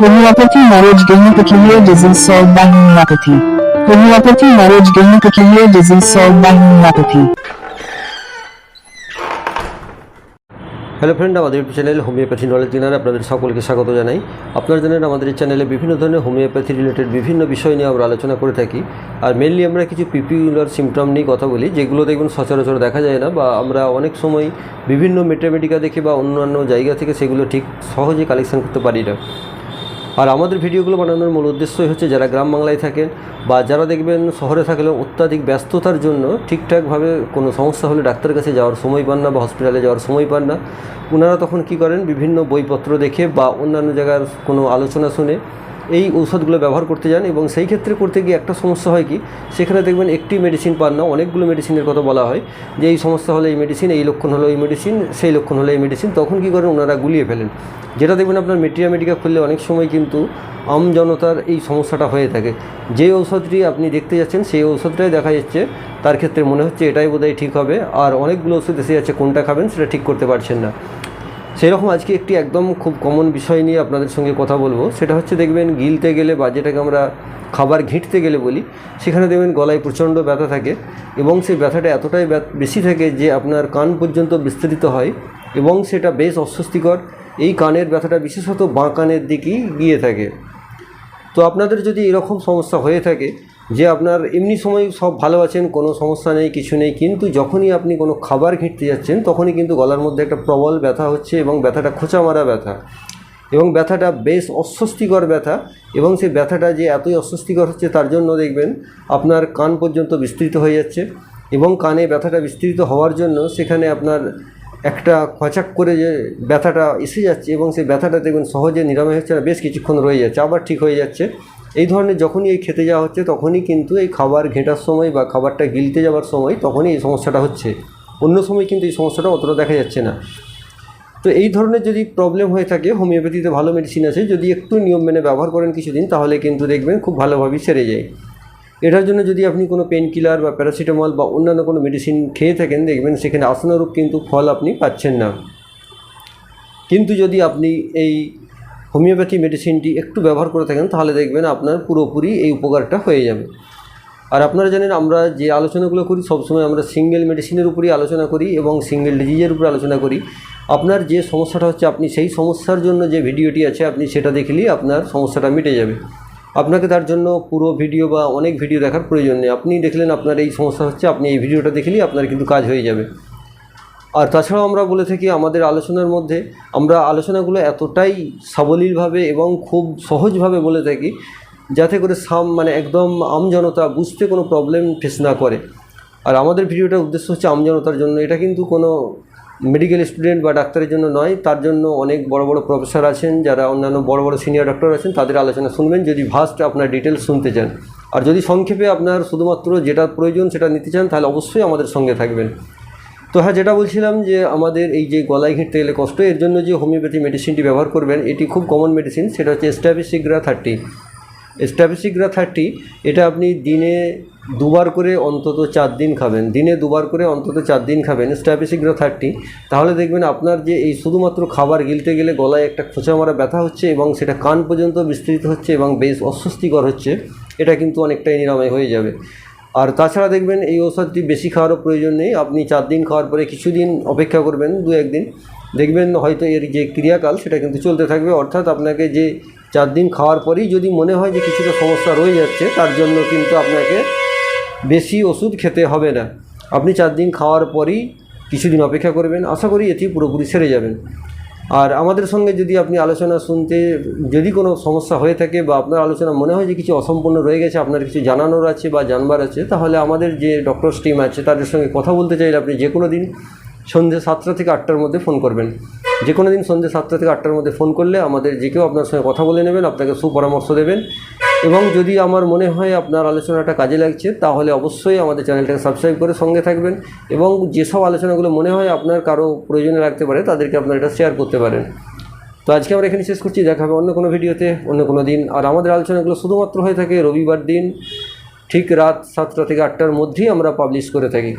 Homeopathy marriage gynec killer disease solved by homeopathy. Homeopathy marriage gynec killer disease solved by homeopathy. Hello friend আমাদের YouTube channel homeopathy knowledge ডিনারে আপনাদের সকলকে স্বাগত জানাই আপনারা জানেন আমাদের এই চ্যানেলে বিভিন্ন ধরনের হোমিওপ্যাথি রিলেটেড বিভিন্ন বিষয় নিয়ে আমরা আলোচনা করে থাকি আর মেনলি আমরা কিছু পিপিউলার সিমটম নিয়ে কথা বলি, যেগুলো দেখবেন সচরাচর দেখা যায় না বা আমরা অনেক সময় বিভিন্ন মেটামেটিকা দেখে বা অন্যান্য জায়গা থেকে সেগুলো ঠিক সহজে কালেকশন করতে পারি না আর আমাদের ভিডিওগুলো বানানোর মূল উদ্দেশ্যই হচ্ছে যারা গ্রাম বাংলায় থাকেন বা যারা দেখবেন শহরে থাকলেও অত্যাধিক ব্যস্ততার জন্য ঠিকঠাকভাবে কোনো সমস্যা হলে ডাক্তারের কাছে যাওয়ার সময় পান না বা হসপিটালে যাওয়ার সময় পান না ওনারা তখন কি করেন? বিভিন্ন বইপত্র দেখে বা অন্যান্য জায়গার কোনো আলোচনা শুনে এই ঔষধগুলো ব্যবহার করতে যান এবং সেই ক্ষেত্রে করতে গিয়ে একটা সমস্যা হয় কি, সেখানে দেখবেন একটি মেডিসিন পান না, অনেকগুলো মেডিসিনের কথা বলা হয় যে এই সমস্যা হলে এই মেডিসিন এই লক্ষণ হলো এই মেডিসিন সেই লক্ষণ হলো এই মেডিসিন তখন কী করেন ওনারা গুলিয়ে ফেলেন। যেটা দেখবেন আপনার মেট্রিয়া মেডিকা খুললে অনেক সময় কিন্তু আম জনতার এই সমস্যাটা হয়ে থাকে। যে ঔষধটি আপনি দেখতে যাচ্ছেন, সেই ঔষধটাই দেখা যাচ্ছে, তার ক্ষেত্রে মনে হচ্ছে এটাই বোধহয় ঠিক হবে, আর অনেকগুলো ওষুধ এসে যাচ্ছে, কোনটা খাবেন সেটা ঠিক করতে পারছেন না। সেই রকম আজকে একটি একদম খুব কমন বিষয় নিয়ে আপনাদের সঙ্গে কথা বলব। সেটা হচ্ছে দেখবেন, গিলতে গেলে বা যেটাকে আমরা খাবার ঘিঁটতে গেলে বলি, সেখানে দেখবেন গলায় প্রচণ্ড ব্যথা থাকে এবং সেই ব্যথাটা এতটাই বেশি থাকে যে আপনার কান পর্যন্ত বিস্তৃত হয় এবং সেটা বেশ অস্বস্তিকর। এই কানের ব্যথাটা বিশেষত বাঁ কানের দিকেই গিয়ে থাকে। তো আপনাদের যদি এরকম সমস্যা হয়ে থাকে যে আপনার এমনি সময় সব ভালো আছেন, কোনো সমস্যা নেই, কিছু নেই, কিন্তু যখনই আপনি কোনো খাবার ঘিঁটতে যাচ্ছেন, তখনই কিন্তু গলার মধ্যে একটা প্রবল ব্যথা হচ্ছে এবং ব্যথাটা খোঁচা মারা ব্যথা। এবং ব্যথাটা বেশ অস্বস্তিকর ব্যথা এবং সেই ব্যথাটা যে এতই অস্বস্তিকর হচ্ছে তার জন্য দেখবেন আপনার কান পর্যন্ত বিস্তৃত হয়ে যাচ্ছে এবং কানে ব্যথাটা বিস্তৃত হওয়ার জন্য সেখানে আপনার একটা খচাক করে যে ব্যথাটা এসে যাচ্ছে এবং সেই ব্যথাটা দেখবেন সহজে নিরাময় হচ্ছে না, বেশ কিছুক্ষণ রয়ে যাচ্ছে, আবার ঠিক হয়ে যাচ্ছে। এই ধরনের যখনই এই খেতে যাওয়া হচ্ছে, তখনই কিন্তু এই খাবার ঘেঁটার সময় বা খাবারটা গিলতে যাওয়ার সময় তখনই এই সমস্যাটা হচ্ছে। অন্য সময় কিন্তু এই সমস্যাটা অতটা দেখা যাচ্ছে না। তো এই ধরনের যদি প্রবলেম হয়ে থাকে, হোমিওপ্যাথিতে ভালো মেডিসিন আছে, যদি একটু নিয়ম মেনে ব্যবহার করেন কিছুদিন, তাহলে কিন্তু দেখবেন খুব ভালোভাবেই সেরে যায়। এটার জন্য যদি আপনি কোনো পেন কিলার বা প্যারাসিটামল বা অন্যান্য কোনো মেডিসিন খেয়ে থাকেন, দেখবেন সেখানে আসনারূপ কিন্তু ফল আপনি পাচ্ছেন না। কিন্তু যদি আপনি এই হোমিওপ্যাথি মেডিসিনটি একটু ব্যবহার করে থাকেন, তাহলে দেখবেন আপনার পুরোপুরি এই উপকারটা হয়ে যাবে। আর আপনারা জানেন, আমরা যে আলোচনাগুলো করি, সবসময় আমরা সিঙ্গেল মেডিসিনের উপরই আলোচনা করি এবং সিঙ্গেল ডিজিজের উপরে আলোচনা করি। আপনার যে সমস্যাটা হচ্ছে, আপনি সেই সমস্যার জন্য যে ভিডিওটি আছে, আপনি সেটা দেখলেই আপনার সমস্যাটা মিটে যাবে। আপনাকে তার জন্য পুরো ভিডিও বা অনেক ভিডিও দেখার প্রয়োজন নেই। আপনি দেখলেন আপনার এই সমস্যা হচ্ছে, আপনি এই ভিডিওটা দেখলেই আপনার কিন্তু কাজ হয়ে যাবে। আর তাছাড়াও আমরা বলে থাকি, আমাদের আলোচনার মধ্যে আমরা আলোচনাগুলো এতটাই সাবলীলভাবে এবং খুব সহজভাবে বলে থাকি, যাতে করে সাম মানে একদম আমজনতা বুঝতে কোনো প্রবলেম ফেস না করে। আর আমাদের ভিডিওটার উদ্দেশ্য হচ্ছে আমজনতার জন্য। এটা কিন্তু কোনো মেডিকেল স্টুডেন্ট বা ডাক্তারের জন্য নয়, তার জন্য অনেক বড় বড় প্রফেসর আছেন, যারা অন্যান্য বড় বড় সিনিয়র ডক্টর আছেন, তাদের আলোচনা শুনবেন, যদি ভাস্ট আপনার ডিটেলস শুনতে চান। আর যদি সংক্ষেপে আপনার শুধুমাত্র যেটা প্রয়োজন সেটা নিতে চান, তাহলে অবশ্যই আমাদের সঙ্গে থাকবেন। তো হ্যাঁ যেটা বলছিলাম যে আমাদের এই যে গলায় ঘিরতে গেলে কষ্ট, এর জন্য যে হোমিওপ্যাথি মেডিসিনটি ব্যবহার করবেন, এটি খুব কমন মেডিসিন, সেটা হচ্ছে স্ট্যাবিসিগ্রা থার্টি স্ট্যাবিসিগ্রা থার্টি এটা আপনি দিনে দুবার করে অন্তত চার দিন খাবেন, দিনে দুবার করে অন্তত চার দিন খাবেন স্ট্যাবিসিগ্রা থার্টি, তাহলে দেখবেন আপনার যে এই শুধুমাত্র খাবার গিলতে গেলে গলায় একটা খোঁচা মারা ব্যথা হচ্ছে এবং সেটা কান পর্যন্ত বিস্তৃত হচ্ছে এবং বেশ অস্বস্তিকর হচ্ছে, এটা কিন্তু অনেকটাই নিরাময় হয়ে যাবে। আর তাছাড়া দেখবেন এই ওষুধটি বেশি খাওয়ারও প্রয়োজন নেই, আপনি চার দিন খাওয়ার পরে কিছুদিন অপেক্ষা করবেন, দু একদিন, দেখবেন হয়তো এর যে ক্রিয়াকাল সেটা কিন্তু চলতে থাকবে, অর্থাৎ আপনাকে যে চার দিন খাওয়ার পরেই যদি মনে হয় যে কিছুটা সমস্যা রয়ে যাচ্ছে, তার জন্য কিন্তু আপনাকে বেশি ওষুধ খেতে হবে না। আপনি চার দিন খাওয়ার পরেই কিছুদিন অপেক্ষা করবেন, আশা করি এটি পুরোপুরি সেরে যাবেন। আর আমাদের সঙ্গে যদি আপনি আলোচনা শুনতে, যদি কোনো সমস্যা হয়ে থাকে বা আপনার আলোচনা মনে হয় যে কিছু অসম্পূর্ণ রয়ে গেছে, আপনার কিছু জানানোর আছে বা জানবার আছে, তাহলে আমাদের যে ডক্টর টিম আছে, তাদের সঙ্গে কথা বলতে চাইলে আপনি যে কোনো দিন সন্ধ্যে সাতটা থেকে আটটার মধ্যে ফোন করবেন। যে কোনো দিন সন্ধ্যে সাতটা থেকে আটটার মধ্যে ফোন করলে আমাদের যে কেউ আপনার সঙ্গে কথা বলে নেবেন, আপনাকে সুপরামর্শ দেবেন। এবং যদি আমার মনে হয় আপনার আলোচনাটা কাজে লাগছে, তাহলে অবশ্যই আমাদের চ্যানেলটাকে সাবস্ক্রাইব করে সঙ্গে থাকবেন এবং যেসব আলোচনাগুলো মনে হয় আপনার কারও প্রয়োজনে রাখতে পারে, তাদেরকে আপনারা এটা শেয়ার করতে পারেন। তো আজকে আমরা এখানে শেষ করছি, দেখা হবে অন্য কোনো ভিডিওতে, অন্য কোনো দিন। আর আমাদের আলোচনাগুলো শুধুমাত্র হয়ে থাকে রবিবার দিন, ঠিক রাত সাতটা থেকে আটটার মধ্যেই আমরা পাবলিশ করে থাকি।